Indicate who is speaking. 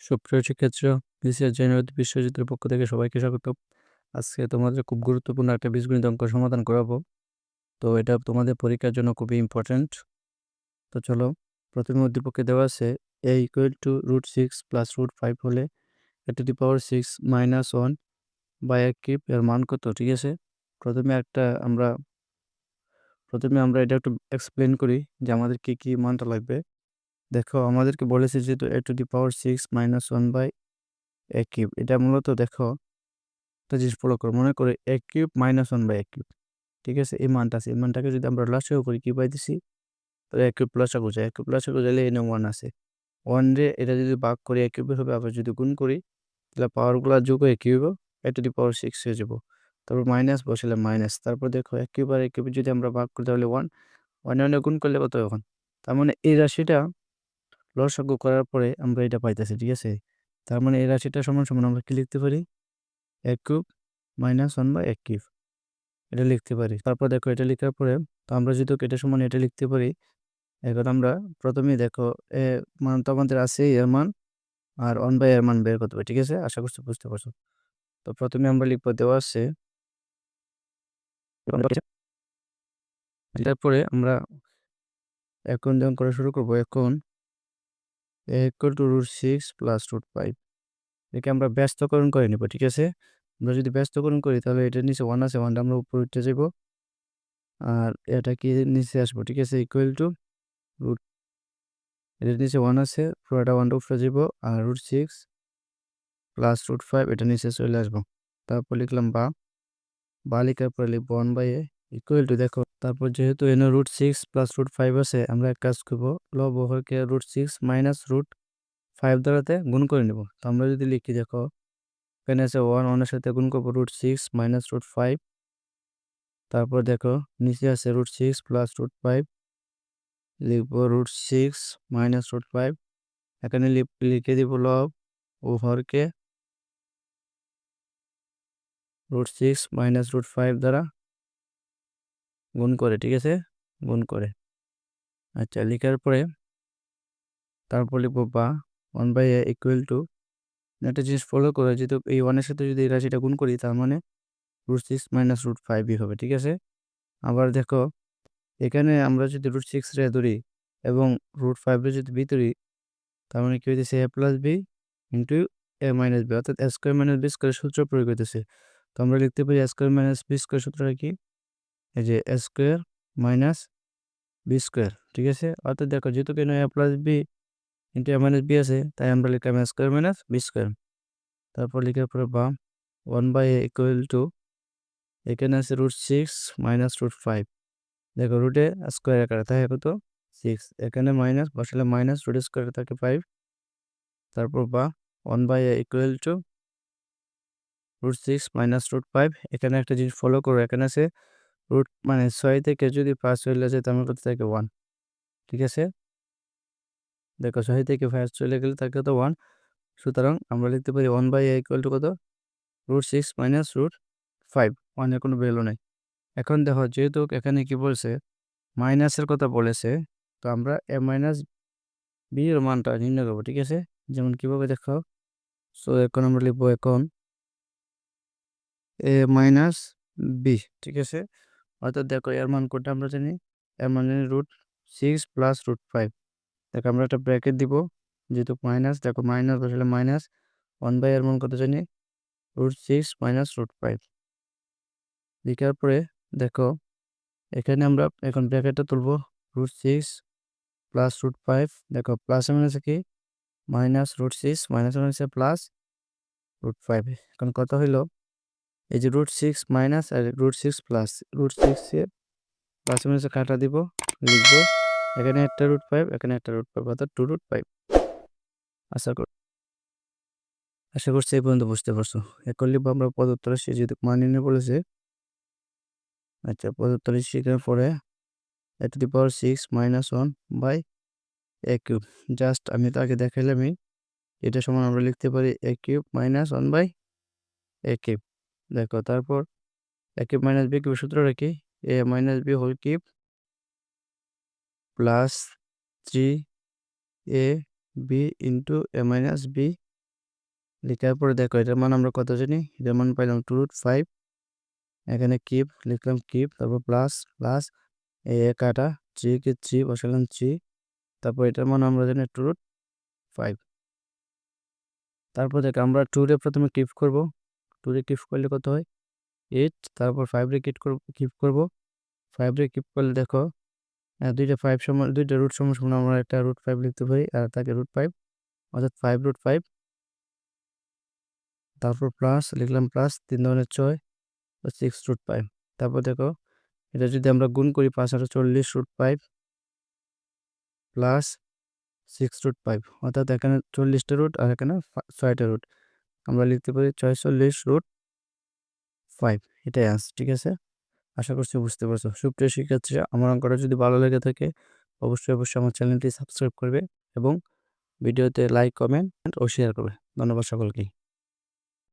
Speaker 1: সুপ্রিয় শিক্ষার্থী BCS general বিশ্বজিতের পক্ষ থেকে সবাইকে স্বাগত। আজকে তোমাদের খুব গুরুত্বপূর্ণ একটা বীজগণিত অঙ্ক সমাধান করাবো। তো এটা তোমাদের পরীক্ষার জন্য খুবই ইম্পর্ট্যান্ট তো চলো, প্রথমে উদ্দীপকে দেওয়া আছে A equal to root six plus root five হলে A to the power six minus one by এক কিপ এর মান কত, ঠিক আছে? প্রথমে একটা আমরা, প্রথমে আমরা এটা একটু এক্সপ্লেন করি যে আমাদের কি কি মানটা লাগবে। দেখো, আমাদেরকে বলেছে যেহেতু A to the power six minus one by A cube. এটা মূলত দেখো, একটা জিনিস ফলো করো, মনে করে A cube minus one by A cube, ঠিক আছে? এই মানটা আছে, এই মানটাকে যদি আমরা লাসাগু করি কি পাইতেছি? তাহলে এ কিউব লাসাগু যায় এ কিউব লাসাগু যাইলে এনে ওয়ান আছে। ওয়ান রে এটা যদি ভাগ করি, এ কিউবে হবে, আবার যদি গুণ করি, তাহলে পাওয়ারগুলো যোগ হয়ে কি হইব এ টু দি পাওয়ার সিক্স হয়ে যাব। তারপর মাইনাস বসালে মাইনাস তারপর দেখো এ কিউব আর এ কিউবে যদি আমরা ভাগ করি, তাহলে ওয়ান ওয়ানে ওয়ানে গুণ করলে কত এখন? তার মানে এই রাশিটা লসাগু করার পরে আমরা এটা পাইতেছি, ঠিক আছে? তার মানে এই রাশিটা সমান সমান আমরা কি লিখতে পারি? এক কিউব মাইনাস ওয়ান বা এক কিউব। এটা লিখতে পারি। তারপর দেখো এটা লেখার পরে তো আমরা যদি এটা সমান এটা লিখতে পারি, এখন আমরা প্রথমেই দেখো এ মান তো আমাদের আছে এর মান আর ওয়ান বাই এর মান বের করতে পারি, ঠিক আছে? আশা করছি বুঝতে পারছ। তো প্রথমে আমরা লিখব দেওয়া আছে তারপরে আমরা এখন যখন করা শুরু করব এখন equal to root six plus root five একে আমরা ব্যস্তকরণ করে নেব, ঠিক আছে? আমরা যদি ব্যস্তকরণ করি, তাহলে এটার নিচে ওয়ান আছে ওয়ানটা আমরা উপরে উঠতে যাব। আর এটা কি নিচে আসব, ঠিক আছে? ইকুয়াল টু রুট এটার নিচে ওয়ান আছে, পুরোটা ওয়ানটা উপরে যাব। আর root six plus root five এটা নিচে চলে আসব। তারপর লিখলাম বা। বা লিখার পরে লিখব one by A equal to দেখো, তারপর যেহেতু এনে root six plus root five আছে, আমরা এক কাজ করব লব হরকে root six minus root five দ্বারাতে গুণ করে নেব। তো আমরা যদি লিখি, দেখো, এখানে আছে ওয়ান ওয়ানের সাথে গুণ করব root six minus root five তারপর দেখো, নিচে আছে root six plus root five লিখব root six minus root five এখানে লিখে দিব লব ও হরকে root six minus root five দ্বারা। গুণ করে, ঠিক আছে? গুণ করে। আচ্ছা লেখার পরে তারপর লিখব বা one by A equal to. একটা জিনিস ফলো করে, যেহেতু এই ওয়ানের সাথে যদি এই রাশিটা গুণ করি, তার মানে রুট সিক্স মাইনাস রুট ফাইভই হবে, ঠিক আছে? আবার দেখো, এখানে আমরা যদি রুট সিক্স রে ধরি এবং রুট ফাইভ রে যদি বি ধরি, তার মানে কি হইতেছে? A plus B into A minus B অর্থাৎ A square minus B square সূত্র প্রয়োগ হইতেছে। তো আমরা লিখতে পারি A square minus B square সূত্রটা কি? এই যে A square minus B square ঠিক আছে? অর্থাৎ দেখো, যেহেতু কেন A plus B into A minus B আছে, তাই আমরা লিখলাম A square minus B square তারপর লিখার পরে বা one by A equal to এখানে আছে root six minus root five দেখো রুটে স্কোয়ার আকারে থাকে কত? সিক্স এখানে মাইনাস বসালে মাইনাস রুট স্কোয়ার থাকে ফাইভ তারপর বা one by A equal to root six minus root five এখানে একটা জিনিস ফলো করো, এখানে আছে রুট মানে ছয় থেকে যদি পাঁচ চলে যায়, তার কত থাকে? ওয়ান ঠিক আছে? দেখো, ছয় থেকে ফাইভ চলে গেলে থাকে তো ওয়ান সুতরাং আমরা লিখতে পারি ওয়ান বাই ইকুয়াল টু কত? Root six minus root five ওয়ানের কোনো ভ্যালু নেই। এখন দেখো, যেহেতু এখানে কি বলছে? মাইনাসের কথা বলেছে, তো আমরা এ মাইনাস বি এর মানটা নির্ণয় করব, ঠিক আছে? যেমন কীভাবে দেখো? সো এখন আমরা লিখব এখন এ মাইনাস বি ঠিক আছে? অর্থাৎ দেখো এর মান কোনটা আমরা জানি, এর মানে root six plus root five দেখো আমরা একটা ব্র্যাকেট দিব, যেহেতু মাইনাস দেখো মাইনাস বসালে মাইনাস ওয়ান বাই এর মান কত জানি? Root six minus root five লিখার পরে দেখো, এখানে আমরা এখন ব্র্যাকেটটা তুলবো root six plus root five দেখো প্লাস আছে কি? মাইনাস রুট সিক্স মাইনাস আছে প্লাস রুট ফাইভ এখন কত হইল? এই যে রুট সিক্স মাইনাস আর রুট সিক্স প্লাস রুট সিক্সে প্লাস আছে কাটা দিব, লিখব, এখানে একটা রুট ফাইভ এখানে একটা রুট ফাইভ অর্থাৎ টু রুট ফাইভ আশা কর, আশা করছি এই পর্যন্ত বুঝতে পারছ। এখন লিখব আমরা পদত্তর সে, যেহেতু মান নিয়ে বলেছে। আচ্ছা পদত্তর শিখার পরে A the power six minus one by A cube just আমি তো আগে দেখাইলামই, এটা সমান আমরা লিখতে পারি A cube minus one by A cube দেখো তারপর A cube minus B cube সূত্রটা কি A minus B whole cube plus three A B into A minus B লেখার পরে দেখো এটার মান আমরা কত জানি? এটার মান পাইলাম টু রুট ফাইভ এখানে কিপ লিখলাম কিপ তারপর প্লাস প্লাস এ এক আটা থ্রি কে থ্রি বসালাম থ্রি তারপর এটার মান আমরা জানি টু রুট ফাইভ তারপর দেখ আমরা টুরে প্রথমে কিপ করব। টুরে কিপ করলে কত হয়? এইট তারপর ফাইভ রে কিপ করব কিপ করব। ফাইভ রে কিপ করলে দেখো দুইটা ফাইভ সমান, দুইটা রুট সমান সমান আমরা একটা রুট ফাইভ লিখতে পারি, আর তাকে রুট ফাইভ অর্থাৎ ফাইভ রুট ফাইভ তারপর প্লাস লিখলাম প্লাস তিন ধরনের ছয় সিক্স রুট ফাইভ তারপর দেখো, এটা যদি আমরা গুণ করি পাঁচ, আরও চল্লিশ root five plus six root five অর্থাৎ এখানে চল্লিশটা রুট আর এখানে ছয়টা রুট আমরা লিখতে পারি ছয়চল্লিশ রুট ফাইভ এটাই আস ঠিক আছে? আশা করছি বুঝতে পারছ। সুপ্রিয় শিক্ষার্থী, আমার অঙ্কটা যদি ভালো লেগে থাকে, অবশ্যই অবশ্যই আমার চ্যানেলটি সাবস্ক্রাইব করবে এবং ভিডিওতে লাইক কমেন্ট ও শেয়ার করবে। ধন্যবাদ সকলকেই।